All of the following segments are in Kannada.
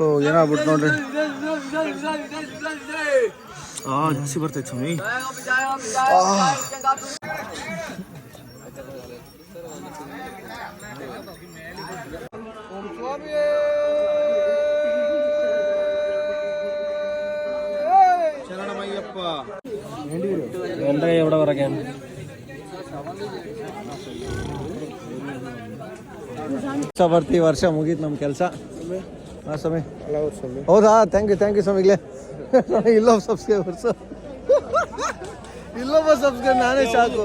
ಸೊ ಏನಾಗ್ಬಿಟ್ಟು ನೋಡ್ರಿ. ಹಾಂ ಜಾಸ್ತಿ ಬರ್ತೈತೆ ಸ್ವಾಮಿ. ಶರಣಮಯ್ಯಪ್ಪ ಹೊರಗೆ ವರ್ಷ ಬರ್ತೀವಿ ವರ್ಷ ಮುಗೀತು ನಮ್ಮ ಕೆಲಸ. ಹಾಂ ಸ್ವಾಮಿ. ಹೌದಾ? ಥ್ಯಾಂಕ್ ಯು ಥ್ಯಾಂಕ್ ಯು ಸ್ವಾಮಿಗ್ಲೇ ಇಲ್ಲೊಬ್ಬ ಸಬ್ಸ್ಕ್ರೈಬರ್ಸ್ ಇಲ್ಲೊಬ್ಬ ಸಬ್ಸ್ಕ್ರೈಬ್ ನಾನೇ ಸಾಕು.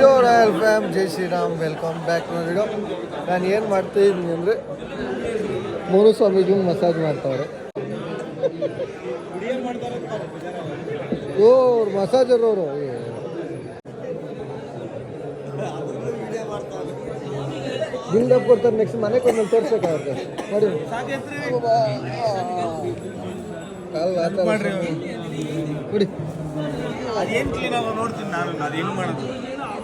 Yo royal fam Jai Shriram welcome back to video ನಾನು ಏನು ಮಾಡ್ತಾ ಇದ್ದೀನಿ ಅಂದರೆ ಮೂರು ಸ್ವಾಮಿಗೂ ಮಸಾಜ್ ಮಾಡ್ತಾವ್ರೆ. ಓ ಅವ್ರು ಮಸಾಜರ್ ಅವರು. ಬಿಲ್ಡಪ್ ಕೊಡ್ತಾರೆ ನೆಕ್ಸ್ಟ್ ಮನೆ ಕೊಟ್ಟು ತೋರಿಸ್ಬೇಕಾಗುತ್ತೆ ನೋಡಿ. ನಾನು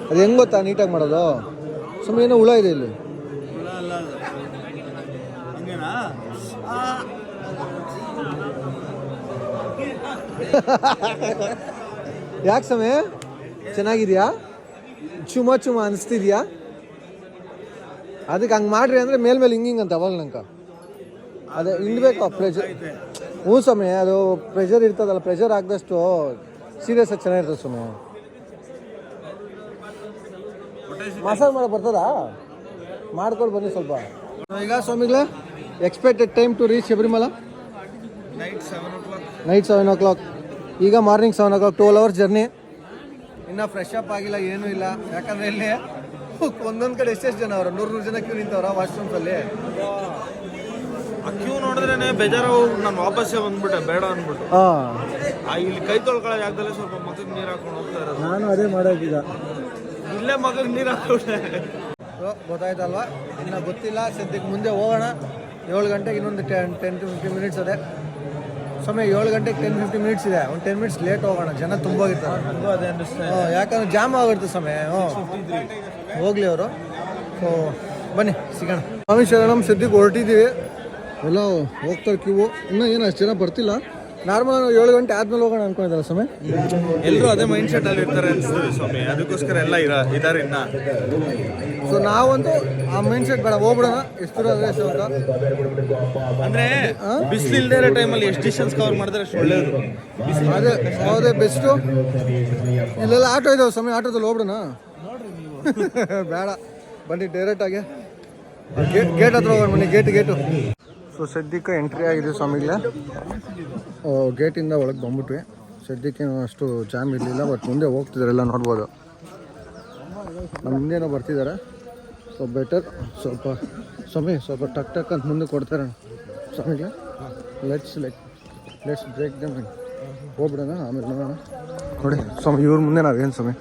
ಅದು ಹೆಂಗ್ ಗೊತ್ತಾ ನೀಟಾಗಿ ಮಾಡೋದು? ಸುಮ್ಮನೆ ಏನೋ ಹುಳ ಇದೆ ಇಲ್ಲಿ. ಅಲ್ಲ ಯಾಕೆ ಸಮಯ ಚೆನ್ನಾಗಿದೆಯಾ? ಚುಮ ಚುಮ ಅನಿಸ್ತಿದ್ಯಾ? ಅದಕ್ಕೆ ಹಂಗೆ ಮಾಡ್ರಿ ಅಂದರೆ ಮೇಲ್ಮೇಲೆ ಹಿಂಗೆ ಹಿಂಗೆ ಅಂತ ಅವಾಗ ನಂಗೆ. ಅದೇ ಹಿಂಡ್ಬೇಕು ಪ್ರೆಷರ್ ಹ್ಞೂ ಸ್ವಾಮಿ, ಅದು ಪ್ರೆಷರ್ ಇರ್ತದಲ್ಲ ಪ್ರೆಷರ್ ಆಗದಷ್ಟು ಸೀರಿಯಸ್ ಆಗಿ ಚೆನ್ನಾಗಿರ್ತದೆ ಸ್ವಾಮಿ. ಮಸಾಜ್ ಮಾಡೋ ಬರ್ತದಾ? ಮಾಡ್ಕೊಂಡು ಬನ್ನಿ ಸ್ವಲ್ಪ. ಈಗ ಸ್ವಾಮಿಗಳೇ expected time to reach Sabarimala. Night seven o'clock ಈಗ morning seven o'clock twelve hours journey ಇನ್ನೂ ಫ್ರೆಶ್ ಅಪ್ ಆಗಿಲ್ಲ, ಏನೂ ಇಲ್ಲ. ಯಾಕಂದ್ರೆ ಇಲ್ಲಿ ಒಂದೊಂದು ಕಡೆ ಎಷ್ಟೆಷ್ಟು ಜನ ಅವ್ರ? ನೂರು ನೂರು ಜನ ಕ್ಯೂ ನಿಂತವ್ರ ವಾಶ್ರೂಮ್ಸಲ್ಲಿ ಆ ಕ್ಯೂ ನೋಡಿದ್ರೇನೆ ಬೇಜಾರ ನಾನು ವಾಪಸ್ಸೇ ಬಂದ್ಬಿಟ್ಟೆ ಬೇಡ ಅಂದ್ಬಿಟ್ಟು. ಹಾಂ. ಆ ಇಲ್ಲಿ ಕೈ ತೊಳ್ಕೊಳ್ಳೋ ಜಾಗದಲ್ಲೇ ಸ್ವಲ್ಪ ಮಗಕ್ಕೆ ನೀರು ಹಾಕೊಂಡು ಹೋಗ್ತಾ ಇರೋದು. ನಾನು ಅದೇ ಮಾಡೋದೀಗ. ಇಲ್ಲೇ ಮಗಕ್ಕೆ ನೀರು ಹಾಕೊಂಡೆ ಗೊತ್ತಾಯ್ತಲ್ವಾ? ಇನ್ನ ಗೊತ್ತಿಲ್ಲ ಸದ್ಯಕ್ಕೆ ಮುಂದೆ ಹೋಗೋಣ. ಏಳು ಗಂಟೆಗೆ ಇನ್ನೊಂದು ten ten to fifty minutes ಅದೇ. ಸಮಯ ಏಳು ಗಂಟೆಗೆ ಟೆನ್ ಫಿಫ್ಟಿ ಮಿನಿಟ್ಸ್ ಇದೆ. ಒಂದು ಟೆನ್ ಮಿನಿಟ್ಸ್ ಲೇಟ್ ಹೋಗೋಣ. ಜನ ತುಂಬೋಗಿರ್ತಾರೆ ಅದೇ ಯಾಕಂದ್ರೆ ಜಾಮ್ ಆಗಿರ್ತದೆ ಸಮಯ ಹ್ಞೂ ಹೋಗ್ಲಿ ಅವರು. ಸೊ ಬನ್ನಿ ಸಿಗೋಣ. ಸ್ವಾಮಿ ಶರಣಂ ಸದ್ಯಕ್ಕೆ ಹೊರಟಿದ್ದೀವಿ. ಎಲ್ಲ ಹೋಗ್ತಾರೆ ಕ್ಯೂ ಇನ್ನೂ ಏನು ಅಷ್ಟು ಜನ ಬರ್ತಿಲ್ಲ. ನಾರ್ಮಲ್ ಏಳು ಗಂಟೆ ಆದ್ಮೇಲೆ ಹೋಗೋಣ ಅನ್ಕೊಂಡಿದ್ದಾರೆ ಸ್ವಾಮಿ. ಎಲ್ಲರೂ ಅದೇ ಮೈಂಡ್ ಸೆಟ್ ಅಲ್ಲಿ ಇರ್ತಾರೆ ಅನ್ಸ್ತೀವಿ ಸ್ವಾಮಿ. ಅದಕ್ಕೋಸ್ಕರ ಎಲ್ಲ ಇರ ಇದಾರೆ ಇನ್ನ. ಸೊ ನಾವಂತೂ ಆ ಮೈಂಡ್ ಸೆಟ್ ಬೇಡ ಹೋಗ್ಬಿಡೋಣ. ಎಷ್ಟು ದೂರ ಅದೇ ಅಂತ ಅಂದ್ರೆ ಬಿಸಿಲು ಇಲ್ದೇ ಇರೋ ಟೈಮಲ್ಲಿ ಎಷ್ಟು ಡಿಸ್ಟೆನ್ಸ್ ಕವರ್ ಮಾಡಿದ್ರೆ ಅಷ್ಟು ಒಳ್ಳೇದು. ಅದೇ ಅದೇ ಬೆಸ್ಟು ಇಲ್ಲೆಲ್ಲ ಆಟೋ ಇದಾವೆ ಸ್ವಾಮಿ ಆಟೋದಲ್ಲಿ ಹೋಗ್ಬಿಡೋಣ. ಬೇಡ. ಬನ್ನಿ ಡೈರೆಕ್ಟಾಗಿ ಗೇಟ್ ಗೇಟ್ ಹತ್ರ ಹೋಗೋಣ ಬನ್ನಿ ಗೇಟ್ ಗೇಟು ಸೊ ಸದ್ಯಕ್ಕೆ ಎಂಟ್ರಿ ಆಗಿದೆ ಸ್ವಾಮಿಗಳೇ. ಗೇಟಿಂದ ಒಳಗೆ ಬಂದ್ಬಿಟ್ವಿ. ಸದ್ಯಕ್ಕೆ ಅಷ್ಟು ಜಾಮ್ ಇರಲಿಲ್ಲ ಬಟ್ ಮುಂದೆ ಹೋಗ್ತಿದ್ದಾರೆ ಎಲ್ಲ ನೋಡ್ಬೋದು. ನಮ್ಮ ಮುಂದೇನೋ ಬರ್ತಿದ್ದಾರೆ ಸೊ ಬೆಟರ್ ಸ್ವಲ್ಪ, ಸ್ವಾಮಿ, ಸ್ವಲ್ಪ ಟಕ್ ಟಕ್ ಅಂತ ಮುಂದೆ ಕೊಡ್ತಾರೆ ಸ್ವಾಮಿಗೆ ಲೆಟ್ಸ್ ಲೈಕ್ ಲೆಟ್ಸ್ ಬ್ರೇಕ್ ದಮ್ ಹೋಗ್ಬಿಡೋಣ, ಆಮೇಲೆ ನೋಡೋಣ. ನೋಡಿ ಸ್ವಾಮಿ ಇವ್ರ ಮುಂದೆ ನಾವೇನು ಸ್ವಾಮಿ?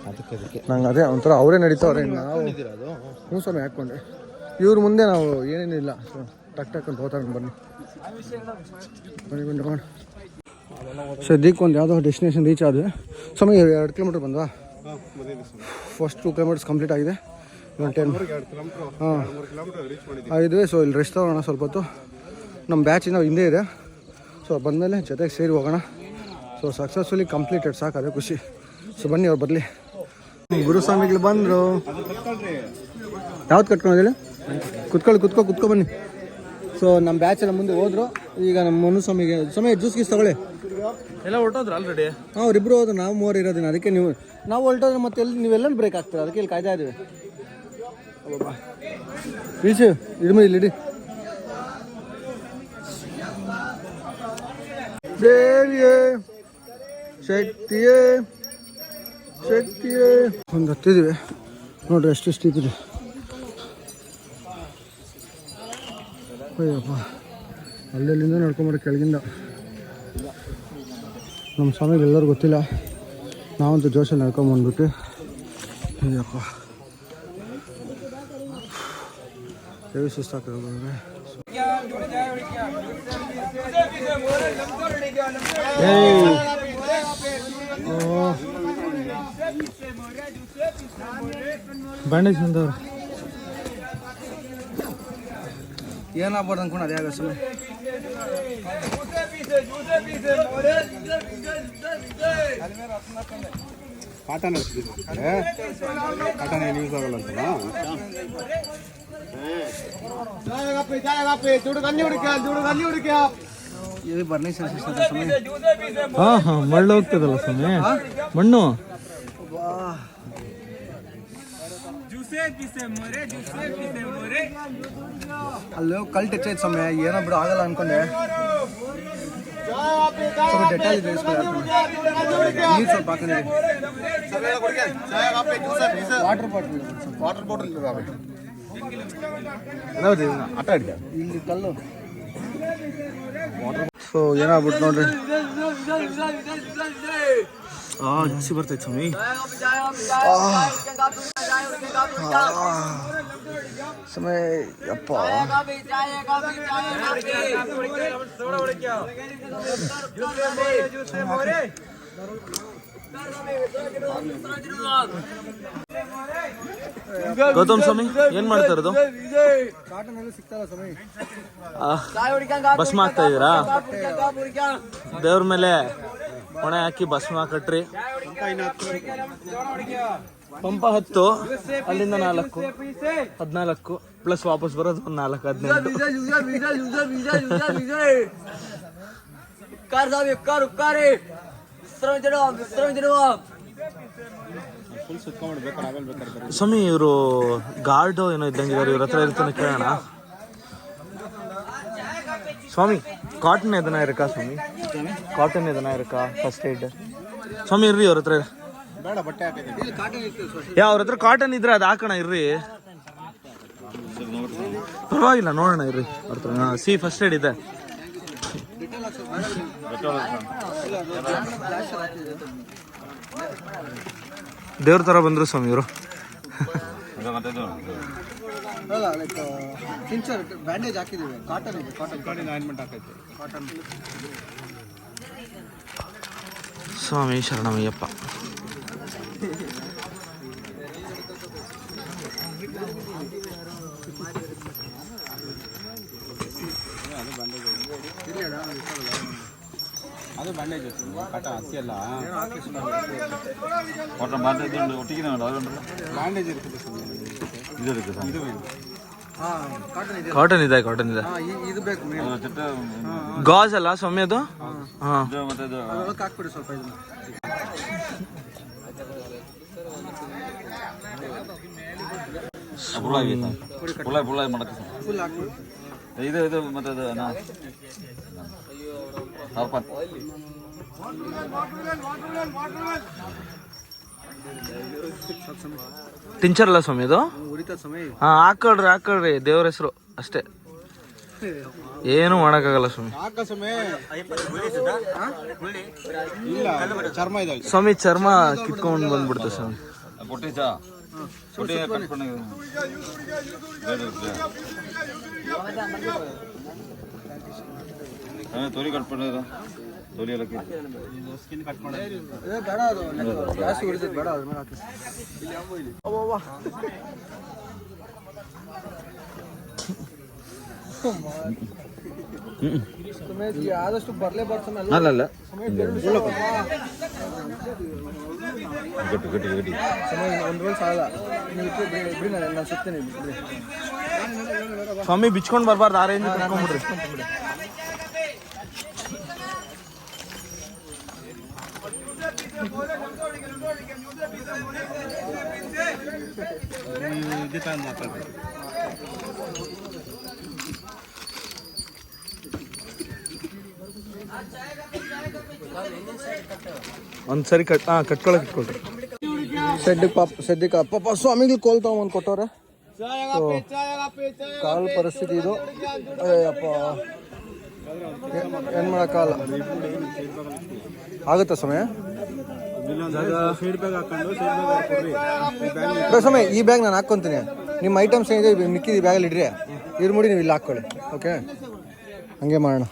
ನಂಗೆ ಅದೇ ಒಂಥರ ಅವರೇ ನಡೀತಾವ್ರೆ ನಾವು ಹ್ಞೂ ಸ್ವಾಮಿ ಹಾಕ್ಕೊಂಡೆ. ಇವ್ರ ಮುಂದೆ ನಾವು ಏನೇನಿಲ್ಲ ಟಕ್ ಟಕ್ ಅಂತ ಹೋಗ್ತಾರೆ ಬನ್ನಿ. ಬನ್ನಿ ಬನ್ನಿ ಮಾಡಿ ಸದ್ಯಕ್ಕೆ ಒಂದು ಯಾವುದೋ ಡೆಸ್ಟಿನೇಷನ್ ರೀಚ್ ಆದ್ವಿ. ಸ್ವಾಮಿ ಎರಡು ಕಿಲೋಮೀಟ್ರ್ ಬಂದ್ವಾ? ಫಸ್ಟ್ ಟೂ ಕಿಲೋಮೀಟರ್ಸ್ ಕಂಪ್ಲೀಟ್ ಆಗಿದೆ. ಒಂದು ಟೆನ್ ಹಾಂ. ಆಗಿದ್ವಿ ಸೊ ಇಲ್ಲಿ ರೆಸ್ಟ್ ತಗೋಣ ಸ್ವಲ್ಪ ಹೊತ್ತು. ನಮ್ಮ ಬ್ಯಾಚ್ ನಾವು ಹಿಂದೆ ಇದೆ. ಸೊ ಬಂದಮೇಲೆ ಜೊತೆಗೆ ಸೇರಿ ಹೋಗೋಣ. ಸೊ ಸಕ್ಸಸ್ಫುಲಿ ಕಂಪ್ಲೀಟೆಡ್ ಸಾಕು ಅದೇ ಖುಷಿ. ಸೊ ಬನ್ನಿ ಅವ್ರು ಬರಲಿ. ಗುರುಸ್ವಾಮಿಗಳು ಬಂದರು. ಯಾವ್ದು ಕಟ್ಕೊಂಡಿಲ್ಲ ಕುತ್ಕೊಳ್ಳಿ ಕುತ್ಕೊ ಕುತ್ಕೊ ಬನ್ನಿ. ಸೊ ನಮ್ಮ ಬ್ಯಾಚ್ ಎಲ್ಲ ಮುಂದೆ ಹೋದ್ರು. ಈಗ ನಮ್ಮ ಮನುಸ್ವಾಮಿಗೆ ಸ್ವಾಮಿ ಜ್ಯೂಸ್ ಗೀಸ್ ತಗೊಳ್ಳಿ. ಎಲ್ಲ ಹೊರಟೋದ್ರ ಆಲ್ರೆಡಿ ಹಾಂ ಅವ್ರಿಬ್ರು ಹೋದ್ರು. ನಾವು ಮೂವರು ಇರೋದಿನ ಅದಕ್ಕೆ ನೀವು ನಾವು ಹೊರಟೋದ್ರೆ ಮತ್ತೆ ಎಲ್ಲಿ ನೀವೆಲ್ಲ ಬ್ರೇಕ್ ಆಗ್ತೀರ? ಅದಕ್ಕೆ ಇಲ್ಲಿ ಕಾಯ್ತಾ ಇದೀವಿ. ಇಳಿಸಿ ಇಡ್ಮ ಇಲ್ಲಿ ಇಡಿ. ದೇವಿಯೇ ಶಕ್ತಿಯೇ ಶಕ್ತಿಯೇ. ಒಂದು ಹತ್ತಿದ್ವಿ. ನೋಡ್ರಿ ಎಷ್ಟು ಇದೆ ಅಯ್ಯಪ್ಪ. ಅಲ್ಲೆಲ್ಲಿಂದ ನಡ್ಕೊಂಬರ ಕೆಳಗಿಂದ. ನಮ್ಮ ಸ್ವಾಮಿಗೆ ಎಲ್ಲರೂ ಗೊತ್ತಿಲ್ಲ. ನಾವಂತೂ ಜೋಶ ನಡ್ಕೊಂಬಂದ್ಬಿಟ್ಟು. ಅಯ್ಯಪ್ಪ. ಹೆವಿ ಸುಸ್ತಾಗ್ತದೆ ಬಂದರೆ ಬಂಡೆ ಚಂದವ್ರು. ಏನಾಗ್ಬಾರ್ದು ಅನ್ಕೊಂಡು ಅದೇ ಆಗೋ ಸ್ವಾಮಿ ಕಾಟನ್ ಕಾಟನ್ ಏನು ಯೂಸ್ ಆಗಲ್ಲ ಅಂತಲ್ಲ ಇದು ಬರ್ನಿ ಸ್ವಾಮಿ ಹಾ ಹಾ ಮಳ್ಳು ಹೋಗ್ತದಲ್ಲ ಸ್ವಾಮಿ? ಮಣ್ಣು? ಅಲ್ಲೂ ಕಲ್ ಟಚ್ ಆಯ್ತು ಸ್ವಾಮಿ. ಏನೋ ಬಿಡು ಆಗಲ್ಲ ಅನ್ಕೊಂಡೆ. ಸ್ವಲ್ಪ ಡೆಟಾಲ್ ಇದೆ ನೀರು ಸ್ವಲ್ಪ ವಾಟರ್ ಬಾಟಲ್ ವಾಟರ್ ಬಾಟಲ್ ಆಟ ಆಡಿದೆ ಇಲ್ಲಿ ಕಲ್ಲು. ಸೊ ಏನಾಗ್ಬಿಟ್ಟು ನೋಡ್ರಿ ಆ ಹಸಿ ಬರ್ತೈತೆ ಸ್ವಾಮಿ ಸಮಯ ಯಪ್ಪ ಗೌತಮ್ ಸ್ವಾಮಿ, ಏನ್ ಮಾಡ್ತಾ ಇರೋದು? ಭಸ್ಮ ಹಾಕ್ತಾ ಇದೀರಾ? ದೇವ್ರ ಮೇಲೆ ಹೊಣೆ ಹಾಕಿ ಭಸ್ಮ ಕಟ್ರಿ. ಪಂಪ ಹತ್ತು, ಅಲ್ಲಿಂದ ನಾಲ್ಕು, ಹದಿನಾಲ್ಕು, ಪ್ಲಸ್ ವಾಪಸ್ ಬರೋದು ಒಂದು ನಾಲ್ಕು, ಹದಿನೆಂಟು. ಸ್ವಾಮಿ ಇವರು ಗಾರ್ಡ್ ಏನೋ ಇದ್ದಂಗಿದ್ದಾರೆ ಇವ್ರ ಹತ್ರ ಇರ್ತಾನೆ ಕೇಳೋಣ. ಸ್ವಾಮಿ ಕಾಟನ್ ಎದನ ಇರಕಾ ಸ್ವಾಮಿ? ಕಾಟನ್ ಎದನ ಇರಕಾ ಫಸ್ಟ್ ಏಡ್ ಸ್ವಾಮಿ ಇರ್ರಿ ಅವ್ರ ಹತ್ರ ಬೇಡ ಬಟ್ಟೆ ಹಾಕಿದೆ ಯಾ ಅವ್ರ ಹತ್ರ ಕಾಟನ್ ಇದ್ರೆ ಅದು ಹಾಕೋಣ ಇರ್ರಿ. ಪರವಾಗಿಲ್ಲ ನೋಡೋಣ ಇರ್ರಿ. ಅವ್ರ ಹತ್ರ ಸಿ ಫಸ್ಟ್ ಏಡ್ ಇದೆ. ದೇವ್ರ ತರ ಬಂದ್ರು ಸ್ವಾಮಿ ಇವರು. ಅಲ್ಲ ಲೈಕ್ ಟಿಂಚರ್ ಬ್ಯಾಂಡೇಜ್ ಹಾಕಿದ್ದೀವಿ ಕಾಟನ್ ಇದೆ ಕಾಟನ್ ಕಾಟನ್ ಆಯಿಂಟ್ಮೆಂಟ್ ಹಾಕೈತೆ ಕಾಟನ್ ಸ್ವಾಮಿ ಶರಣಮಯ್ಯಪ್ಪ. ಅದು ಬ್ಯಾಂಡೇಜ್ ಕಟ ಹತ್ತಿ ಅಲ್ಲ ಬ್ಯಾಂಡೇಜ್ ಇರ್ತದೆ ಇದು ಇರುತ್ತೆ ಕಾಟನ್ ಇದೆ ಕಾಟನ್ ಇದೆ. ಕಾಟನ್ ಇದೆ ಹಾಂ ಇದು ಬೇಕು ಗಾಜ್ ಅಲ್ಲ ಸ್ವಾಮಿ ಅದು? ಹಾ. ಹಾಕ್ಬಿಡಿ ಸ್ವಲ್ಪ ಇದನ್ನ. ಮಾಡಕ್ಕೆ ಇದು ಇದು ಮತ್ತೆ ಸ್ವಾಮಿ ಇದು ಹಾ ಹಾಕೊಳ್ರಿ ಹಾಕೊಳ್ರಿ ದೇವ್ರ ಹೆಸರು ಅಷ್ಟೇ ಏನು ಮಾಡಕ್ಕಾಗಲ್ಲ ಸ್ವಾಮಿ ಸ್ವಾಮಿ ಚರ್ಮ ಕಿತ್ಕೊಂಡು ಬಂದ್ಬಿಡ್ತು ಸ್ವಾಮಿ ಕಟ್ಕೊಂಡು ತೋಲಿ ಕಟ್ ಮಾಡಿದ ತೋಲಿ ಎಲ್ಲ ಬೇಡ ಅದು ಜಾಸ್ತಿ ಉಳಿದಿದ್ದು ಬೇಡ ಅದ್ರ ಮೇಲೆ ಹಾಕಿ ಆದಷ್ಟು ಬರ್ಲೇಬಾರ್ದು ಅಲ್ಲ ಅಲ್ಲ ಗಟ್ಟಿ ಗಟ್ಟಿ ಗಟ್ಟಿ ಒಂದು ಸಾಲ ನೀವು ಬಿಡಿ ನಾನು ಸುತ್ತೇನೆ ಬಿಡಿ ಸ್ವಾಮಿ ಬಿಚ್ಕೊಂಡ್ ಬರ್ಬಾರ್ದು ಆ ರೇಂಜ್ ಕಟ್ಕೊಂಡ್ಬಿಡ್ರಿ ಇದು ತಂದು ಮಾತಾಡ್ರಿ ಒಂದ್ಸರಿ ಕಟ್ ಹಾ ಕಟ್ಕೊಳಕ್ ಇಟ್ಕೊಳ್ರಿ. ಸದ್ಯಕ್ಕೆ ಪಾಪ ಸದ್ಯಕ್ಕೆ ಪಾಪ ಸ್ವಾಮಿಗಳು ಕೋಲ್ ತಗೊಂಬಂದು ಕೊಟ್ಟವ್ರೆ. ಕಾಲ್ ಪರಿಸ್ಥಿತಿ ಇದು. ಅಯ್ಯಪ್ಪ ಏನು ಮಾಡೋಕ್ಕಾಗಲ್ಲ ಆಗುತ್ತಾ ಸಮಯ? ಸಮಯ ಈ ಬ್ಯಾಗ್ ನಾನು ಹಾಕ್ಕೊಂತೀನಿ. ನಿಮ್ಮ ಐಟಮ್ಸ್ ಏನಿದೆ ಮಿಕ್ಕಿದ ಈ ಬ್ಯಾಗಲ್ಲಿ ಇಡ್ರಿ. ಇದ್ರ ಮುಡಿ ನೀವು ಇಲ್ಲಿ ಹಾಕೊಳ್ಳಿ ಓಕೆ ಹಂಗೆ ಮಾಡೋಣ.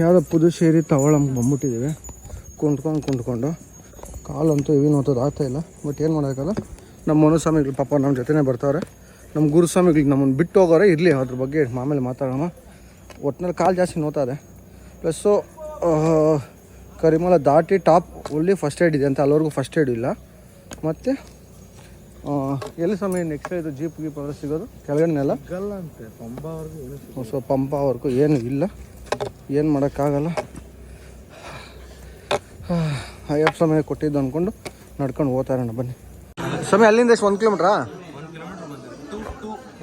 ಯಾವುದೋ ಪುದುಚೇರಿ ತಗೊಳಂಗೆ ಬಂದ್ಬಿಟ್ಟಿದ್ದೀವಿ ಕುಂತ್ಕೊಂಡು ಕುಂತ್ಕೊಂಡು. ಕಾಲಂತೂ ಇವಿನ ನೋತದ ಆಗ್ತಾ ಇಲ್ಲ. ಬಟ್ ಏನು ಮಾಡೋಕ್ಕಲ್ಲ ನಮ್ಮ ಮನುಸ್ವಾಮಿಗಳು ಪಾಪ ನಮ್ಮ ಜೊತೆನೇ ಬರ್ತಾವ್ರೆ. ನಮ್ಮ ಗುರುಸ್ವಾಮಿಗಳು ನಮ್ಮನ್ನು ಬಿಟ್ಟು ಹೋಗೋರೆ ಇರಲಿ ಅದ್ರ ಬಗ್ಗೆ ಆಮೇಲೆ ಮಾತಾಡೋಣ. ಒಟ್ಟಿನಲ್ಲಿ ಕಾಲು ಜಾಸ್ತಿ ನೋತಾರೆ ಪ್ಲಸ್ಸು ಕರಿಮಲ ದಾಟಿ ಟಾಪ್ ಒಳ್ಳೆ ಫಸ್ಟ್ ಏಡ್ ಇದೆ ಅಂತ ಅಲ್ಲಿವರೆಗೂ ಫಸ್ಟ್ ಏಡ್ ಇಲ್ಲ. ಮತ್ತು ಎಲ್ಲಿ ಸಮಯ ನೆಕ್ಸ್ಟ್ ಇದು ಜೀಪ್ ಗೀಪ್ ಎಲ್ಲ ಸಿಗೋದು? ಕೆಳಗಡೆನೆಲ್ಲ? ಅಂತೆ ಪಂಬವರೆಗೂ ಸೊ ಪಂಪವರೆಗೂ ಏನು ಇಲ್ಲ. ಏನು ಮಾಡೋಕ್ಕಾಗಲ್ಲ. ಅಯ್ಯಪ್ಪ ಸಮಯ ಕೊಟ್ಟಿದ್ದು ಅಂದ್ಕೊಂಡು ನಡ್ಕೊಂಡು ಹೋಗ್ತಾರಣ್ಣ ಬನ್ನಿ. ಸಮಯ ಅಲ್ಲಿಂದ ಎಷ್ಟು ಒಂದು ಕಿಲೋಮೀಟ್ರಾ?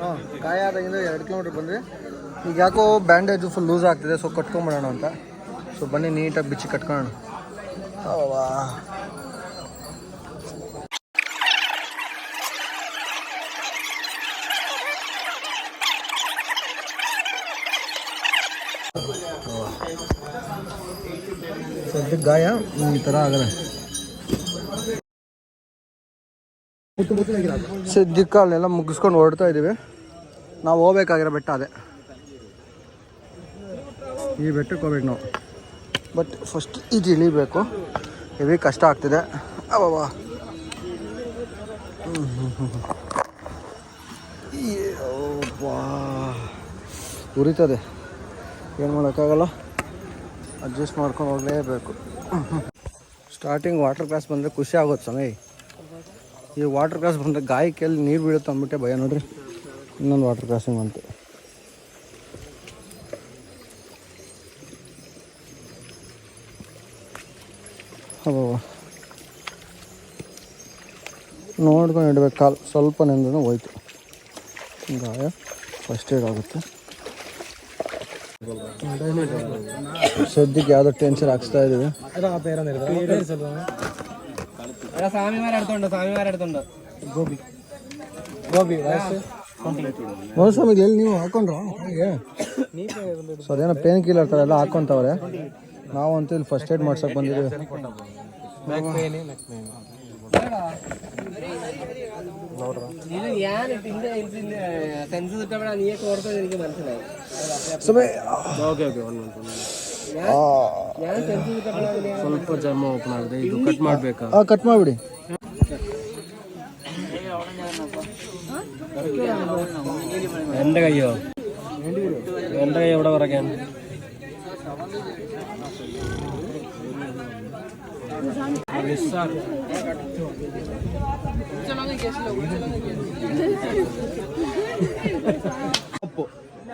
ಹಾಂ ಗಾಯ ಆದಾಗಿಂದ ಎರಡು ಕಿಲೋಮೀಟ್ರ್ ಬಂದರೆ ಈಗ ಯಾಕೋ ಬ್ಯಾಂಡೇಜು ಫುಲ್ ಲೂಸ್ ಆಗ್ತಿದೆ ಸೊ ಕಟ್ಕೊಂಬಿಡೋಣ ಅಂತ. ಸೊ ಬನ್ನಿ ನೀಟಾಗಿ ಬಿಚ್ಚಿ ಕಟ್ಕೊಳ್ಳೋಣ. ಗಾಯ, ಈ ಥರ ಆಗಲ್ಲ. ಸದ್ಯಕ್ಕೆ ಅಲ್ಲೆಲ್ಲ ಮುಗಿಸ್ಕೊಂಡು ಹೊರಡ್ತಾ ಇದ್ದೀವಿ. ನಾವು ಹೋಗ್ಬೇಕಾಗಿರೋ ಬೆಟ್ಟ ಅದೇ. ಈ ಬೆಟ್ಟಕ್ಕೆ ಹೋಗ್ಬೇಕು ನಾವು. ಬಟ್ ಫಸ್ಟ್ ಇದು ಇಳಿಬೇಕು. ಹೆವಿ ಕಷ್ಟ ಆಗ್ತಿದೆ. ಅವ ಉರಿತದೆ. ಏನು ಮಾಡೋಕ್ಕಾಗಲ್ಲ? ಅಡ್ಜಸ್ಟ್ ಮಾಡ್ಕೊಂಡು ಹೋಗಲೇಬೇಕು ಸ್ಟಾರ್ಟಿಂಗ್ ವಾಟರ್ ಕ್ಲಾಸ್ ಬಂದರೆ ಖುಷಿ ಆಗುತ್ತೆ ಸಮಯ ಈ ವಾಟರ್ ಕ್ರಾಸ್ ಬಂದರೆ ಗಾಯಕ್ಕೆಲ್ಲಿ ನೀರು ಬೀಳುತ್ತೆ ಅಂದ್ಬಿಟ್ಟೆ ಭಯ ನೋಡ್ರಿ. ಇನ್ನೊಂದು ವಾಟರ್ ಕ್ರಾಸಿಂಗ್ ಬಂತು. ನೋಡ್ಕೊಂಡು ಇಡ್ಬೇಕು ಕಾಲು. ಸ್ವಲ್ಪ ನೆಂದ್ರೂ ಹೋಯ್ತು. ಗಾಯ ಫಸ್ಟ್ ಏಡ್ ಆಗುತ್ತೆ. ಸದ್ಯಕ್ಕೆ ಯಾವ್ದೋ ಟೆನ್ಷನ್ ಹಾಕ್ಸ್ತಾ ಇದ್ದೀವಿ ಮನುಸ್ವಾಮಿಗೆ ಎಲ್ಲಿ ನೀವು ಹಾಕೊಂಡ್ರ? ಹಾಗೆ? ಸೊ ಅದೇನೋ ಪೇನ್ ಕಿಲ್ಲರ್ ಥರ ಎಲ್ಲ ಹಾಕೊಂತವ್ರೆ. ನಾವಂತೂ ಇಲ್ಲಿ ಫಸ್ಟ್ ಏಡ್ ಮಾಡ್ಸಕ್ ಬಂದಿದ್ದೀವಿ. ಸ್ವಲ್ಪ ಚರ್ಮ ಓಪನ್ ಆಗಿದೆ ಇದು ಕಟ್ ಮಾಡ್ಬೇಕಾ ಕಟ್ ಮಾಡಿಬಿಡಿ എൻ്റെ കയ്യോ എൻ്റെ കൈ എവിടെ പറയാൻ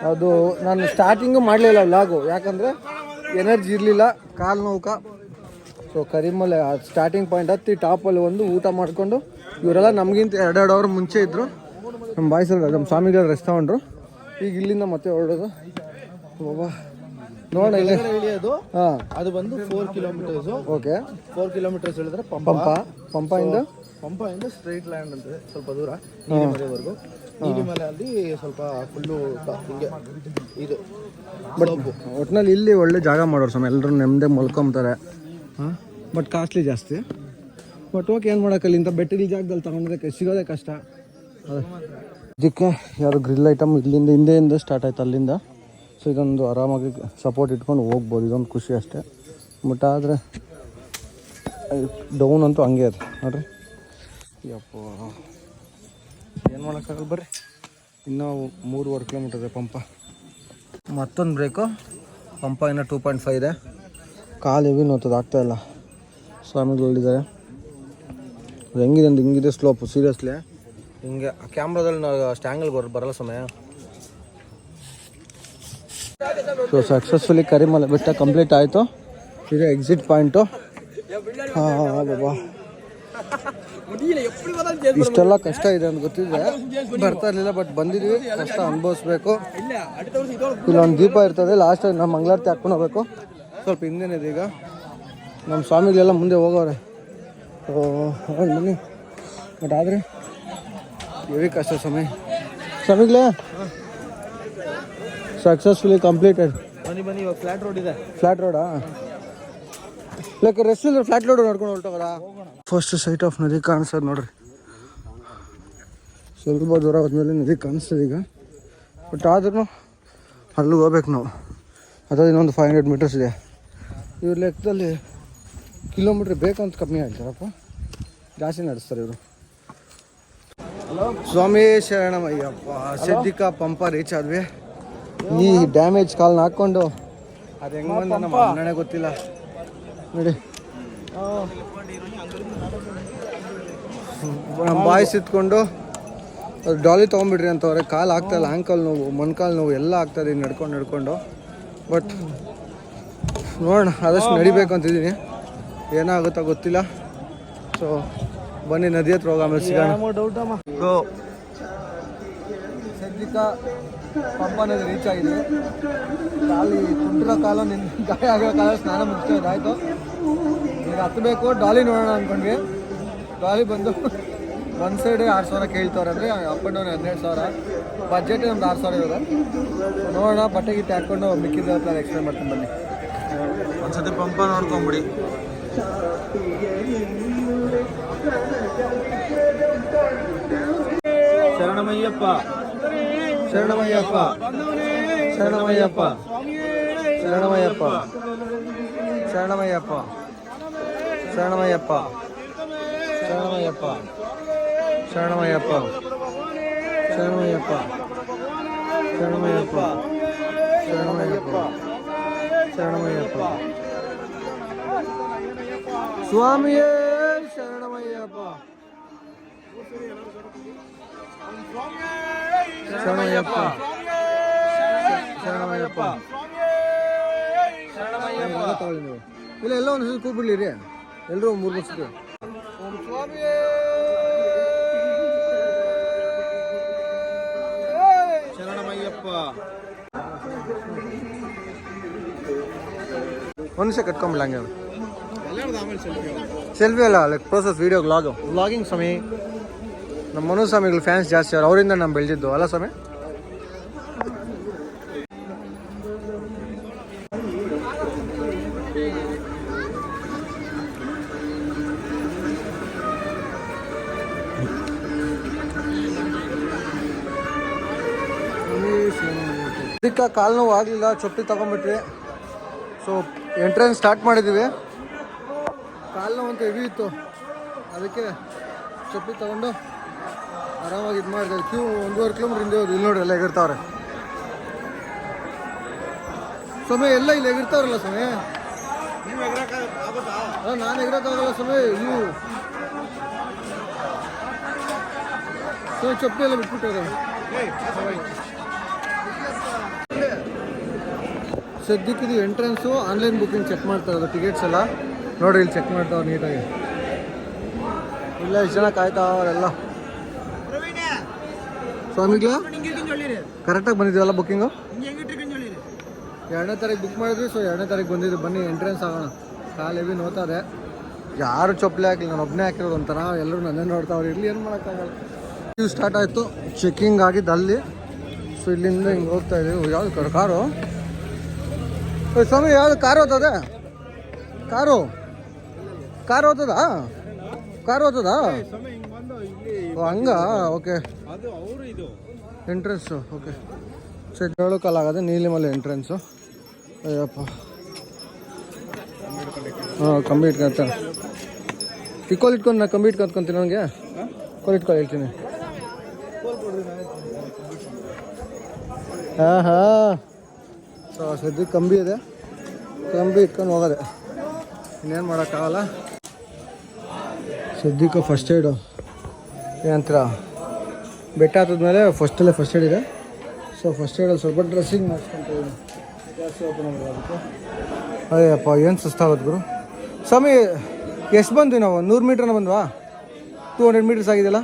ಅದು ನಾನು ಸ್ಟಾರ್ಟಿಂಗು ಮಾಡಲಿಲ್ಲ ಲಾಗು ಯಾಕಂದರೆ ಎನರ್ಜಿ ಇರಲಿಲ್ಲ ಕಾಲು ನೋವುಕ. ಸೊ ಕರಿಮಲೆ ಸ್ಟಾರ್ಟಿಂಗ್ ಪಾಯಿಂಟ್ ಹತ್ತಿ ಟಾಪಲ್ಲಿ ಒಂದು ಊಟ ಮಾಡಿಕೊಂಡು ಇವರೆಲ್ಲ ನಮಗಿಂತ ಎರಡೆರಡು ಅವರ್ ಮುಂಚೆ ಇದ್ದರು ನಮ್ಮ ಬಾಯ್ಸಲ್ಲಿ ನಮ್ಮ ಸ್ವಾಮಿಗಳು ರೆಸ್ಟ್ ತಗೊಂಡ್ರು ಈಗ ಇಲ್ಲಿಂದ ಮತ್ತೆ ಹೊರಡೋದು. ಬಾಬಾ ಇಳಿಯೋದು ಹಾಂ. ಅದು ಬಂದು four kilometres okay four kilometres ಹೇಳಿದ್ರೆ ಪಂಪ. ಪಂಪ. ಇಂದ ಪಂಪ ಇಂದ ಸ್ಟ್ರೈಟ್ ಲ್ಯಾಂಡ್ ಅಂತ ಸ್ವಲ್ಪ ದೂರ ನೀಲಿಮಲೆವರೆಗೂ. ನೀಲಿಮಲೆ ಅಲ್ಲಿ ಸ್ವಲ್ಪ ಫುಲ್ಲು ಹಿಂಗೆ ಇದು ಬಟ್ ಒಟ್ಟಿನಲ್ಲಿ ಇಲ್ಲಿ ಒಳ್ಳೆ ಜಾಗ ಮಾಡೋರು ಸಮ ಎಲ್ಲರೂ ನೆಮ್ಮದಿ ಮಲ್ಕೊಂತಾರೆ. ಹಾಂ? ಬಟ್ ಕಾಸ್ಟ್ಲಿ ಜಾಸ್ತಿ. ಬಟ್ ಓಕೆ ಏನು ಮಾಡೋಕ್ಕಲ್ಲಿ ಇಂಥ ಬೆಟ್ಟದ ಜಾಗದಲ್ಲಿ ತಗೊಂಡ್ರೆ ಸಿಗೋದೇ ಕಷ್ಟ. ಇದಕ್ಕೆ ಯಾರು ಗ್ರಿಲ್ ಐಟಮ್ ಇಲ್ಲಿಂದ ಹಿಂದೆಯಿಂದ ಸ್ಟಾರ್ಟ್ ಆಯ್ತು ಅಲ್ಲಿಂದ. ಸೊ ಇದೊಂದು ಆರಾಮಾಗಿ ಸಪೋರ್ಟ್ ಇಟ್ಕೊಂಡು ಹೋಗ್ಬೋದು. ಇದೊಂದು ಖುಷಿ ಅಷ್ಟೇ. ಬಟ್ ಆದರೆ ಡೌನ್ ಅಂತೂ ಹಂಗೆ ಅದು. ನೋಡ್ರಿ. ಯಪ್ಪ. ಏನು ಮಾಡೋಕ್ಕಾಗಲ್ಲ ಬರ್ರಿ. ಇನ್ನೂ ಮೂರುವರೆ ಕಿಲೋಮೀಟರ್ ಇದೆ ಪಂಪ. ಮತ್ತೊಂದು ಬ್ರೇಕು ಪಂಪ ಇನ್ನೂ ಟೂ ಪಾಯಿಂಟ್ ಫೈವ್ ಇದೆ. ಕಾಲು ಹೆವಿ ನೋತದ, ಆಗ್ತಾ ಇಲ್ಲ. ಸ್ವಾಮಿಗಳಿದ್ದಾರೆ ಹೆಂಗಿದೆ ಅಂದ್ರೆ ಹಿಂಗಿದೆ ಸ್ಲೋಪು ಸೀರಿಯಸ್ಲಿ ಹಿಂಗೆ ಕ್ಯಾಮ್ರಾದಲ್ಲಿ ನಾವು ಸ್ಟ್ಯಾಂಗಲ್ ಬರ್, ಬರಲ್ಲ ಸಮಯ ಸೊ ಸಕ್ಸಸ್ಫುಲಿ ಕರಿಮಲೆ ಬೆಟ್ಟ ಕಂಪ್ಲೀಟ್ ಆಯಿತು. ಇದು ಎಕ್ಸಿಟ್ ಪಾಯಿಂಟು ಹಾಂ, ಬಾಬಾ. ಇಷ್ಟೆಲ್ಲ ಕಷ್ಟ ಇದೆ ಅಂತ ಗೊತ್ತಿದೆ. ಬರ್ತಾ ಇರಲಿಲ್ಲ ಬಟ್ ಬಂದಿದ್ವಿ ಕಷ್ಟ ಅನುಭವಿಸ್ಬೇಕು. ಇಲ್ಲೊಂದು ದೀಪ ಇರ್ತದೆ ಲಾಸ್ಟ್ ನಮ್ಮ ಮಂಗಳಾರತಿ ಹಾಕ್ಕೊಂಡು ಹೋಗ್ಬೇಕು. ಸ್ವಲ್ಪ ಹಿಂದೇನಿದೆ ಈಗ. ನಮ್ಮ ಸ್ವಾಮಿಗಳೆಲ್ಲ ಮುಂದೆ ಹೋಗೋರೆ. ಬನ್ನಿ. ಬಟ್ ಆದರೆ ಹೆವಿ ಕಷ್ಟ ಸ್ವಾಮಿ. ಸ್ವಾಮಿಗಳೇ ಸಕ್ಸಸ್ಫುಲಿ ಕಂಪ್ಲೀಟೆಡ್ ಬನ್ನಿ ಬನ್ನಿ ಇವಾಗ ಫ್ಲಾಟ್ ರೋಡ್ ಇದೆ. ಫ್ಲಾಟ್ ರೋಡಾ ಫ್ಲಾಟ್ ಲೋಡ್ ನೋಡ್ಕೊಂಡು ಫಸ್ಟ್ ಸೈಟ್ ಆಫ್ ನದಿ ಕಾಣಿಸ್ತದೆ ನೋಡ್ರಿ. ಸ್ವಲ್ಪ ದೂರ ಹೋದ್ಮೇಲೆ ನದಿ ಕಾಣಿಸ್ತದೆ ಈಗ. ಬಟ್ ಆದ್ರೂ ಅಲ್ಲಿಗೆ ಹೋಗ್ಬೇಕು ನಾವು. ಅದಾದ ಇನ್ನೊಂದು ಫೈವ್ ಹಂಡ್ರೆಡ್ ಮೀಟರ್ಸ್ ಇದೆ. ಇವ್ರ ಲೆಕ್ಕದಲ್ಲಿ ಕಿಲೋಮೀಟ್ರ್ ಬೇಕಂತ ಕಮ್ಮಿ ಹೇಳ್ತಾರಪ್ಪ ಜಾಸ್ತಿ ನಡೆಸ್ತಾರೆ ಇವರು. ಸ್ವಾಮಿ ಶರಣಮಯ್ಯಪ್ಪ ಸಿದ್ದಿಕ ಪಂಪ ರೀಚ್ ಆದ್ವಿ. ಈ ಡ್ಯಾಮೇಜ್ ಕಾಲ್ನ ಹಾಕ್ಕೊಂಡು, ಅದು ಹೆಂಗೆ ಗೊತ್ತಿಲ್ಲ. ನೋಡಿ. ನಮ್ಮ ಬಾಯ್ಸ್ ಇತ್ಕೊಂಡು ಅದು ಡಾಲಿ ತೊಗೊಂಬಿಡ್ರಿ ಅಂತವ್ರೆ ಕಾಲು ಆಗ್ತಾಯಿಲ್ಲ ಆ್ಯಂಕಲ್ ನೋವು ಮೊಣ್ಕಾಲು ನೋವು ಎಲ್ಲ ಆಗ್ತದೆ ನಡ್ಕೊಂಡು ನಡ್ಕೊಂಡು. ಬಟ್ ನೋಡೋಣ ಆದಷ್ಟು ನಡಿಬೇಕು ಅಂತಿದ್ದೀನಿ ಏನಾಗುತ್ತೋ ಗೊತ್ತಿಲ್ಲ. ಸೊ ಬನ್ನಿ ನದಿ ಹತ್ರ ಹೋಗಿ ಆಮೇಲೆ ಸಿಗೋಣ. ಪಂಪ ನದಿ ರೀಚ್ ಆಗಿದೆ. ಖಾಲಿ ತುಂಟಿರೋ ಕಾಲ ನಿನ್ನ ಗಾಯ ಆಗಿರೋ ಕಾಲ ಸ್ನಾನ ಮುಗಿಸ್ತಾ ಆಯಿತು ಈಗ ಹತ್ತಬೇಕು ಡಾಲಿ ನೋಡೋಣ ಅಂದ್ಕೊಂಡ್ವಿ ಡಾಲಿ ಬಂದು ಒಂದು ಸೈಡ್ ಆರು ಸಾವಿರ ಕೇಳ್ತಾವ್ರೆ ಅಂದರೆ ಅಪ್ ಆ್ಯಂಡ್ ಡೌನ್ ಹನ್ನೆರಡು ಸಾವಿರ. ಬಜೆಟ್ ನಮ್ದು ಆರು ಸಾವಿರ ಇವಾಗ ನೋಡೋಣ ಬಟ್ಟೆ ಗಿಟ್ಟೆ ಹಾಕ್ಕೊಂಡು ಮಿಕ್ಕಿದ ಪ್ಲಾನ್ ಎಕ್ಸ್ಪ್ಲೇನ್ ಮಾಡ್ತೀನಿ ಬನ್ನಿ. ಒಂದ್ಸತಿ ಪಂಪ ನೋಡ್ಕೊಂಬಿಡಿ. ಶರಣಮಯ್ಯಪ್ಪ. ಶರಣಮಯ್ಯಪ್ಪ ಶರಣಮಯ್ಯಪ್ಪ ಶರಣಮಯ್ಯಪ್ಪ ಶರಣಮಯ್ಯಪ್ಪ ಶರಣಮಯ್ಯಪ್ಪ ಶರಣಮಯ್ಯಪ್ಪ ಶರಣಮಯ್ಯಪ್ಪ ಶರಣಮಯ್ಯಪ್ಪ ಶರಣಮಯ್ಯಪ್ಪ ಶರಣಮಯ್ಯಪ್ಪ ಶರಣಮಯ್ಯಪ್ಪ ಸ್ವಾಮಿಯೇ ಶರಣಮಯ್ಯಪ್ಪ ಶರಣಮಯ್ಯಪ್ಪ ಶರಣಮಯ್ಯಪ್ಪ ಎಲ್ಲ ತಗೊಳ್ಳಿ ನೀವು ಇಲ್ಲ ಎಲ್ಲ ಒಂದು ಸಲ ಕೂಗ್ಬಿಡ್ಲಿರಿ ಎಲ್ಲರೂ ಮೂರು ಬಸ್ಗೆ ಓಂ ಸ್ವಾಮಿಯೇ ಶರಣಮಯ್ಯಪ್ಪ ಒಂದು ನಿಮಿಷ ಕಟ್ಕೊಂಬಿಲ್ಲ ಹಂಗೆ ಸೆಲ್ಫಿ ಅಲ್ಲ like process video vlog vlogging ಸ್ವಾಮಿ ನಮ್ಮ ಮನು ಸ್ವಾಮಿಗಳು ಫ್ಯಾನ್ಸ್ ಜಾಸ್ತಿ ಅವ್ರು, ಅವರಿಂದ ನಾನು ಬೆಳೆದಿದ್ದು. ಅಲ್ಲ ಸ್ವಾಮಿ? ಇದಕ್ಕೆ ಕಾಲು ನೋವು ಆಗಲಿಲ್ಲ ಚೊಪ್ಪಿ ತಗೊಂಬಿಟ್ವಿ. ಸೊ ಎಂಟ್ರೆನ್ಸ್ ಸ್ಟಾರ್ಟ್ ಮಾಡಿದ್ದೀವಿ ಕಾಲು ನೋವು ಅಂತ ಹೆವಿ ಇತ್ತು. ಅದಕ್ಕೆ ಚೊಪ್ಪಿ ತಗೊಂಡು ಆರಾಮಾಗಿ ಇದು ಮಾಡಿದೆ ಕ್ಯೂ ಒಂದೂವರೆ ಕಿಲೋಮೀಟ್ರ್ ಹಿಂದೆ ಹೋದ್ರು. ಇಲ್ಲಿ ನೋಡ್ರಿ ಎಲ್ಲ ಎಗಿರ್ತಾವ್ರೆ ಸಮಯ ಎಲ್ಲ ಇಲ್ಲಿ ಎಗಿರ್ತಾವ್ರಲ್ಲ ಸಮಯ ನಾನು ಎಗಿರೋಕ್ಕಾಗಲ್ಲ ಸಮಯ ನೀವು. ಸೊ ಚಪ್ಪಿ ಎಲ್ಲ ಬಿಟ್ಬಿಟ್ಟವ್ರೆ ಸದ್ಯಕ್ಕೆ ಇದು ಎಂಟ್ರೆನ್ಸು ಆನ್ಲೈನ್ ಬುಕ್ಕಿಂಗ್ ಚೆಕ್ ಮಾಡ್ತಾರೆ ಇರೋದು ಟಿಕೆಟ್ಸ್ ಎಲ್ಲ. ನೋಡ್ರಿ ಇಲ್ಲಿ ಚೆಕ್ ಮಾಡ್ತಾವ್ರೆ ನೀಟಾಗಿ ಇಲ್ಲ ಇಷ್ಟು ಜನ ಕಾಯ್ತಾವ್ರೆಲ್ಲ ಸ್ವಾಮಿಗಳ ಕರೆಕ್ಟಾಗಿ ಬಂದಿದ್ದೀವಲ್ಲ ಬುಕ್ಕಿಂಗು ಎರಡನೇ ತಾರೀಕು ಬುಕ್ ಮಾಡಿದ್ವಿ ಸೊ ಎರಡನೇ ತಾರೀಕು ಬಂದಿದ್ದು. ಬನ್ನಿ ಎಂಟ್ರೆನ್ಸ್ ಆಗೋಣ. ಕಾಲು ಹೆವಿ ನೋತಾರೆ ಯಾರು ಚಪ್ಪಲಿ ಹಾಕಿಲ್ಲ ನಾನು ಒಬ್ಬನೇ ಹಾಕಿರೋದು ಒಂಥರ. ಎಲ್ಲರೂ ನನ್ನೇ ನೋಡ್ತಾವ್ರೆ ಇಲ್ಲಿ ಏನು ಮಾಡೋಕ್ಕಾಗಲ್ಲ. ಕ್ಯೂ ಸ್ಟಾರ್ಟ್ ಆಯಿತು ಚೆಕ್ಕಿಂಗ್ ಆಗಿದ್ದು ಅಲ್ಲಿ. ಸೊ ಇಲ್ಲಿಂದ ಹಿಂಗೆ ಹೋಗ್ತಾ ಇದೀವಿ. ಯಾವ್ದು ಕಾರು ಕಾರು ಸ್ವಾಮಿ ಯಾವ್ದು ಕಾರ್ ಹೋಗ್ತದೆ ಕಾರು ಕಾರ್ ಓದ್ತದಾ ಕಾರ್ ಹೋದ ಓ ಹಂಗ? ಓಕೆ. Entrance okay. ಕಾಲ ಆಗದೆ ನೀಲಿಮಲೆ ಎಂಟ್ರೆನ್ಸು ಅಯ್ಯಪ್ಪ. ಹಾಂ ಕಂಬಿ ಇಟ್ಕೊಂತ ಇಕ್ಕೋಲ್ ಇಟ್ಕೊಂಡು ನಾ ಕಂಬಿ ಇಟ್ಕೊಂತೀನಿ ನನಗೆ ಕೋಲ್ ಇಟ್ಕೊಂಡು ಹೇಳ್ತೀನಿ. ಹಾಂ ಹಾಂ. ಸೊ ಸದ್ಯಕ್ಕೆ ಕಂಬಿ ಇದೆ. ಕಂಬಿ ಇಟ್ಕೊಂಡು ಹೋಗೋದೆ. ಇನ್ನೇನು ಮಾಡೋಕ್ಕಾಗಲ್ಲ. ಸದ್ಯಕ್ಕೆ ಫಸ್ಟ್ ಏಡು ಏನಂತರ? ಬೆಟ್ಟ ಹತ್ತದ್ಮೇಲೆ ಫಸ್ಟಲ್ಲೇ ಫಸ್ಟ್ ಏಡ್ ಇದೆ. ಸೊ ಫಸ್ಟ್ ಏಡಲ್ಲಿ ಸ್ವಲ್ಪ ಡ್ರೆಸ್ಸಿಂಗ್ ಮಾಡಿಸ್ಕೊಂತೀವಿ ಅಯ್ಯಪ್ಪ, ಏನು ಸುಸ್ತಾಗುತ್ತೆ ಗುರು? ಸ್ವಾಮಿ, ಎಷ್ಟು ಬಂದ್ವಿ ನಾವು? ನೂರು ಮೀಟ್ರನ್ನ ಬಂದ್ವಾ? ಟೂ ಹಂಡ್ರೆಡ್ ಮೀಟರ್ಸ್ ಆಗಿದೆಯಲ್ಲ?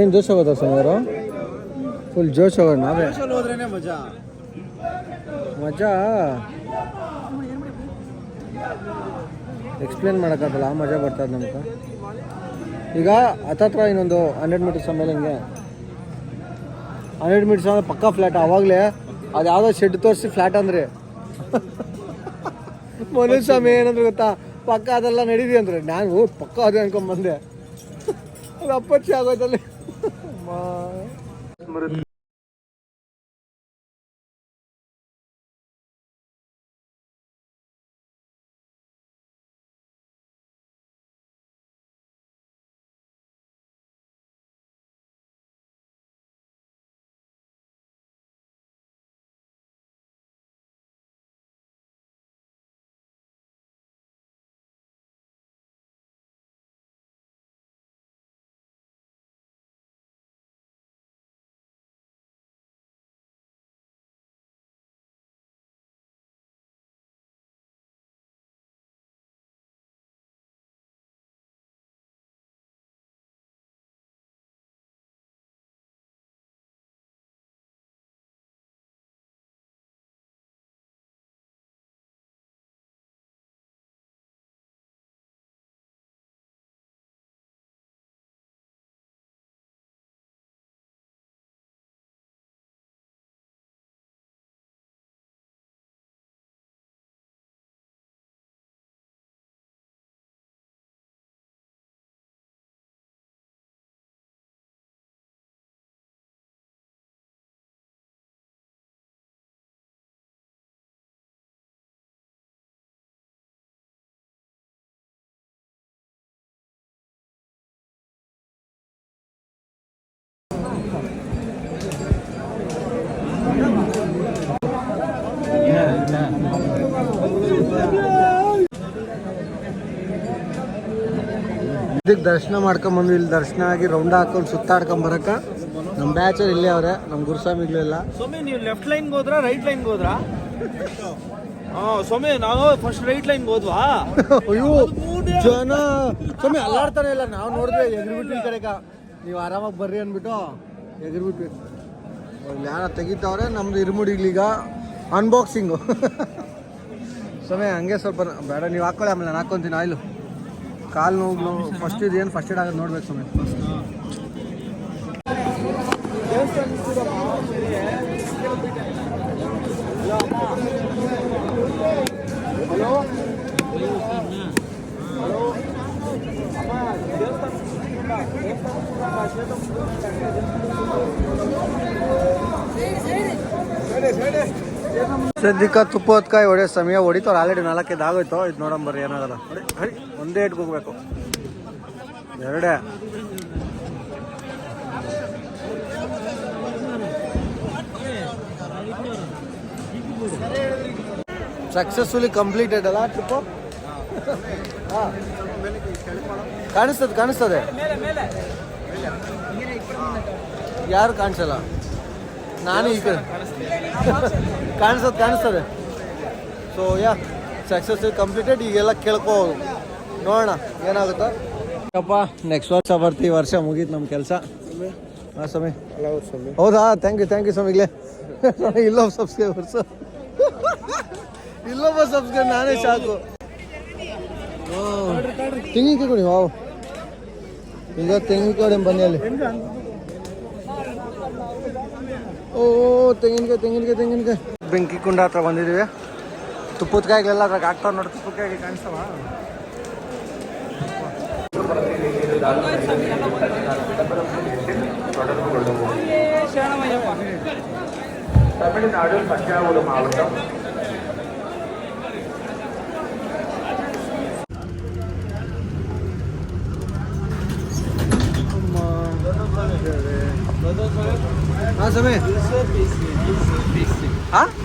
ಏನು ಜೋಶ್ ಆಗೋದ ಸರ್ ಫುಲ್ ಜೋಶ್ ಆಗೋದು ನಾವೇ. ಮಜಾ. ಮಜಾ? ಎಕ್ಸ್ಪ್ಲೇನ್ ಮಾಡೋಕ್ಕಾಗಲ್ಲ ಆ ಮಜಾ ಬರ್ತದೆ ನಮ್ಗೆ. ಈಗ ಹತ್ತತ್ರ ಇನ್ನೊಂದು ಹಂಡ್ರೆಡ್ ಮೀಟರ್ಸ್ ಆಮೇಲೆ ಹಿಂಗೆ. ಹಂಡ್ರೆಡ್ ಮೀಟರ್ಸ್ ಅಂದ್ರೆ ಪಕ್ಕಾ ಫ್ಲ್ಯಾಟ್ ಆವಾಗಲೇ ಅದು ಯಾವುದೋ ಶೆಡ್ ತೋರಿಸಿ ಫ್ಲ್ಯಾಟ್ ಅಂದರೆ. ಮನುಷ್ಯ ಸ್ವಾಮಿ ಏನಂದ್ರೆ ಗೊತ್ತಾ? ಪಕ್ಕ ಅದೆಲ್ಲ ನಡೀದಿ ಅಂದ್ರೆ. ನಾನು ಪಕ್ಕ ಅದೇ ಅನ್ಕೊಂಬಂದೆ ಅದು ಅಪ್ಪಚ್ಚಿ ಆಗೋಯ್ತಲ್ಲಿ. 啊，没。ಇದಕ್ಕೆ ದರ್ಶನ ಮಾಡ್ಕೊಂಬಂದು ಇಲ್ಲಿ ದರ್ಶನ ಆಗಿ ರೌಂಡ್ ಹಾಕೊಂಡು ಸುತ್ತಾಡ್ಕೊಂಡ್ ಬರಕ ನಮ್ಮ ಬ್ಯಾಚರ್ ಇಲ್ಲೇ ಅವ್ರೆ ನಮ್ಮ ಗುರುಸ್ವಾಮಿಗಳೆಲ್ಲ ಸ್ವಾಮಿ ನೀವು ಲೆಫ್ಟ್ ಲೈನ್ಗೆ ಹೋದ್ರಾ ರೈಟ್ ಲೈನ್ಗೆ ಹೋದ್ರಾ? ಹಾಂ ಸ್ವಾಮಿ ನಾವು ಫಸ್ಟ್ ರೈಟ್ ಲೈನ್ಗೆ ಹೋದ್ವಾ? ಅಯ್ಯೋ ಜನ! ಸ್ವಾಮಿ ಅಲ್ಲಾಡ್ತಾನೆ ಇಲ್ಲ. ನಾವು ನೋಡಿದ್ರೆ ಎಗ್ರಿಬಿಟ್ಟು ಈ ಕಡೆಗ ನೀವು ಆರಾಮಾಗಿ ಬರ್ರಿ ಅಂದ್ಬಿಟ್ಟು ಎಗ್ರಿಬಿಟ್ವಿ ಇಲ್ಲಿ ಯಾರ ತೆಗಿತಾವ್ರೆ? ನಮ್ದು ಇರುಮುಡಿಗ್ಲೀಗ ಅನ್ಬಾಕ್ಸಿಂಗು ಸ್ವಾಮಿ ಹಂಗೆ ಸ್ವಲ್ಪ ಬೇಡ ನೀವು ಹಾಕೊಳ್ಳಿ ಆಮೇಲೆ ನಾನು ಹಾಕೊಂತೀನಿ ಆಯಿಲು. ಕಾಲು ನೋವು ಫಸ್ಟ್ ಇದು ಏನು ಫಸ್ಟ್ ಏಡ್ ಆಗೋದು ನೋಡ್ಬೇಕು ಸ್ವಾಮಿ. ಸದ್ಯಕ್ಕೆ ಹೊತ್ಕಾಯಿ ಹೊಡೆಯೋ ಸಮಯ ಹೊಡಿತವ್ರು ಆಲ್ರೆಡಿ ನಾಲ್ಕೈದು ಆಗೋಯ್ತು? ಇದು ನೋಡಂಬರ್ರಿ, ಏನಾಗಲ್ಲ. ನೋಡಿ ಒಂದೇ ಇಟ್ಗೆ ಹೋಗ್ಬೇಕು. ಎರಡೇ. ಸಕ್ಸಸ್ಫುಲಿ ಕಂಪ್ಲೀಟೆಡ್ ಅಲ್ಲ ಟ್ರಿಪ್ ಕಾಣಿಸ್ತದೆ ಕಾಣಿಸ್ತದೆ. ಯಾರು ಕಾಣಿಸಲ್ಲ? ನಾನು ಈಗ ಕಾಣಿಸ್ತದೆ. ಕಾಣಿಸ್ತದೆ ಸೊ ಯಾ ಸಕ್ಸಸ್ ಕಂಪ್ಲೀಟೆಡ್ ಈಗೆಲ್ಲ ಕೇಳ್ಕೋ ನೋಡೋಣ, ಏನಾಗುತ್ತಾ. ಅಪ್ಪ ನೆಕ್ಸ್ಟ್ ವರ್ಷ ಬರ್ತಿ ವರ್ಷ ಮುಗೀತು ನಮ್ಮ ಕೆಲಸ. ಹಾಂ, ಸ್ವಾಮಿ. ಹೌದಾ? ಥ್ಯಾಂಕ್ ಯು ಥ್ಯಾಂಕ್ ಯು ಸ್ವಾಮಿಗ್ಲೇ ಇಲ್ಲೊಬ್ಬ ಸಬ್ಸ್ಕ್ರೈಬರ್ಸು ಇಲ್ಲೊಬ್ಬ ಸಬ್ಸ್ಕ್ರೈಬ್ ನಾನೇ ಸಾಕು. ತೆಂಗಿನಕಾಯಿ ಕೊಡಿ, ವಾವ್. ಈಗ ತೆಂಗಿನಕಾಯಿ ಬನ್ನಿ ಅಲ್ಲಿ. ಓ ತೆಂಗಿನಕಾಯಿ ತೆಂಗಿನಕಾಯಿ ತೆಂಗಿನಕಾಯಿ ಬೆಂಕಿ ಕುಂಡ ಹತ್ರ ಬಂದಿದ್ದೀವಿ ತುಪ್ಪದ ಕಾಯಿಗಳೆಲ್ಲ ಅದ್ರಾಗ ಹಾಕ್ತಾವ ನೋಡಿ ತುಪ್ಪದ ಕಾಯಿಗೆ ಕಾಣಿಸ್ತವ? ಹಾಂ ಸಮಯ ಹಾಂ?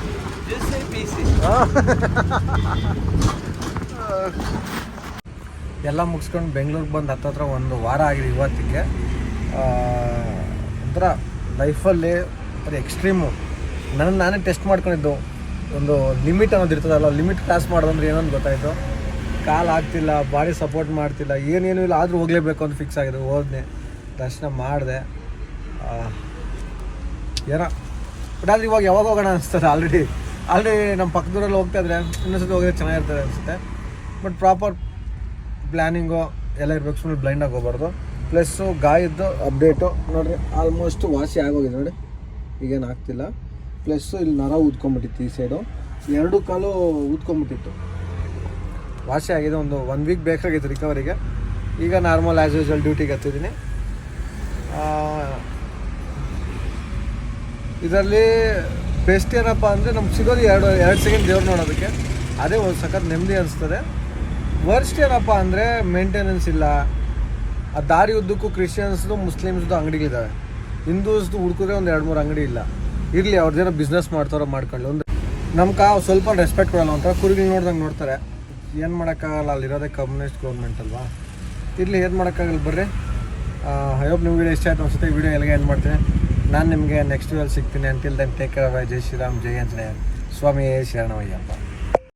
ಎಲ್ಲ ಮುಗಿಸ್ಕೊಂಡು ಬೆಂಗಳೂರಿಗೆ ಬಂದು ಹತ್ತತ್ರ ಒಂದು ವಾರ ಆಗಿದೆ ಇವತ್ತಿಗೆ. ಒಂಥರ ಲೈಫಲ್ಲಿ ಅದು ಎಕ್ಸ್ಟ್ರೀಮು ನನ್ನ ನಾನೇ ಟೆಸ್ಟ್ ಮಾಡ್ಕೊಂಡಿದ್ದು. ಒಂದು ಲಿಮಿಟ್ ಅನ್ನೋದು ಇರ್ತದಲ್ಲ ಲಿಮಿಟ್ ಕ್ರಾಸ್ ಮಾಡೋದಂದ್ರೆ ಏನೋ ಗೊತ್ತಾಯಿತು? ಕಾಲು ಆಗ್ತಿಲ್ಲ ಬಾಡಿ ಸಪೋರ್ಟ್ ಮಾಡ್ತಿಲ್ಲ ಏನೇನು ಇಲ್ಲ ಆದರೂ ಹೋಗಲೇಬೇಕು ಅಂತ ಫಿಕ್ಸ್ ಆಗಿದೆ ಹೋದ್ನೆ ದರ್ಶನ ಮಾಡಿದೆ. ಏನೋ ಬಟ್ ಆದರೆ ಇವಾಗ ಯಾವಾಗ ಹೋಗೋಣ ಅನಿಸ್ತದೆ ಆಲ್ರೆಡಿ ಆಲ್ರೆಡಿ ನಮ್ಮ ಪಕ್ಕದೂರಲ್ಲಿ ಹೋಗ್ತಾ ಇದ್ರೆ ಇನ್ನೊಂದ್ಸತಿ ಹೋಗಿದ್ರೆ ಚೆನ್ನಾಗಿರ್ತದೆ ಅನಿಸುತ್ತೆ. ಬಟ್ ಪ್ರಾಪರ್ ಪ್ಲ್ಯಾನಿಂಗು ಎಲ್ಲ ಇರಬೇಕು ಸುಮ್ಮನೆ ಬ್ಲೈಂಡಾಗಿ ಹೋಗ್ಬಾರ್ದು. ಪ್ಲಸ್ಸು ಗಾಯದ್ದು ಅಪ್ಡೇಟು ನೋಡಿರಿ ಆಲ್ಮೋಸ್ಟ್ ವಾಸಿ ಆಗೋಗಿದೆ ನೋಡಿ. ಈಗೇನು ಆಗ್ತಿಲ್ಲ. ಪ್ಲಸ್ಸು ಇಲ್ಲಿ ನರ ಊದ್ಕೊಂಬಿಟ್ಟಿತ್ತು ಈ ಸೈಡು ಎರಡು ಕಾಲು ಊದ್ಕೊಂಬಿಟ್ಟಿತ್ತು ವಾಸಿ ಆಗಿದೆ ಒಂದು ಒನ್ ವೀಕ್ ಬೇಕಾಗಿತ್ತು ರಿಕವರಿಗೆ ಈಗ ನಾರ್ಮಲ್ ಆ್ಯಸ್ ಯೂಸ್ವಲ್ ಡ್ಯೂಟಿಗೆ ಹತ್ತಿದ್ದೀನಿ ಇದರಲ್ಲಿ ಬೆಸ್ಟ್ ಏನಪ್ಪ ಅಂದರೆ ನಮ್ಗೆ ಸಿಗೋದು ಎರಡು ಎರಡು ಸೆಕೆಂಡ್ ದೇವ್ರು ನೋಡೋದಕ್ಕೆ. ಅದೇ ಒಂದು ಸಖತ್ ನೆಮ್ಮದಿ ಅನಿಸ್ತದೆ. ವರ್ಸ್ಟ್ ಏನಪ್ಪ ಅಂದರೆ ಮೇಂಟೆನೆನ್ಸ್ ಇಲ್ಲ. ಆ ದಾರಿ ಉದ್ದಕ್ಕೂ ಕ್ರಿಶ್ಚಿಯನ್ಸ್ದು ಮುಸ್ಲಿಮ್ಸ್ದು ಅಂಗಡಿಗಳಿದ್ದಾವೆ ಹಿಂದೂಸ್ದು ಹುಡುಕಿದ್ರೆ ಒಂದು ಎರಡು ಮೂರು ಅಂಗಡಿ ಇಲ್ಲ. ಇರಲಿ ಅವ್ರದ್ದೇನೋ ಬಿಸ್ನೆಸ್ ಮಾಡ್ತಾರೋ ಮಾಡ್ಕೊಳ್ಳಿ ಒಂದು ನಮ್ಮ ಕಾ ಸ್ವಲ್ಪ ರೆಸ್ಪೆಕ್ಟ್ ಕೊಡಲ್ಲ, ಒಂಥರ ಕುರಿಗಳು ನೋಡ್ದಂಗೆ ನೋಡ್ತಾರೆ. ಏನು ಮಾಡೋಕ್ಕಾಗಲ್ಲ ಅಲ್ಲಿರೋದೇ ಕಮ್ಯುನಿಸ್ಟ್ ಗೌರ್ಮೆಂಟ್ ಅಲ್ವಾ? ಇರಲಿ, ಏನು ಮಾಡೋಕ್ಕಾಗಲ್ಲ, ಬರ್ರಿ. ಹೋಪ್ ನಿಮ್ಗೆ ವಿಡಿಯೋ ಇಷ್ಟ ಆಯ್ತು ಅನ್ಸುತ್ತೆ. ವಿಡಿಯೋ ಎಲ್ಲಿಗೆ ಏನು ಮಾಡ್ತೀನಿ. ನಾನು ನಿಮಗೆ ನೆಕ್ಸ್ಟ್ ವೇಲ್ ಸಿಗ್ತೀನಿ. Until then take care Jai Shriram Jai Anjaneya ಸ್ವಾಮಿ ಶರಣವಯ್ಯಪ್ಪ.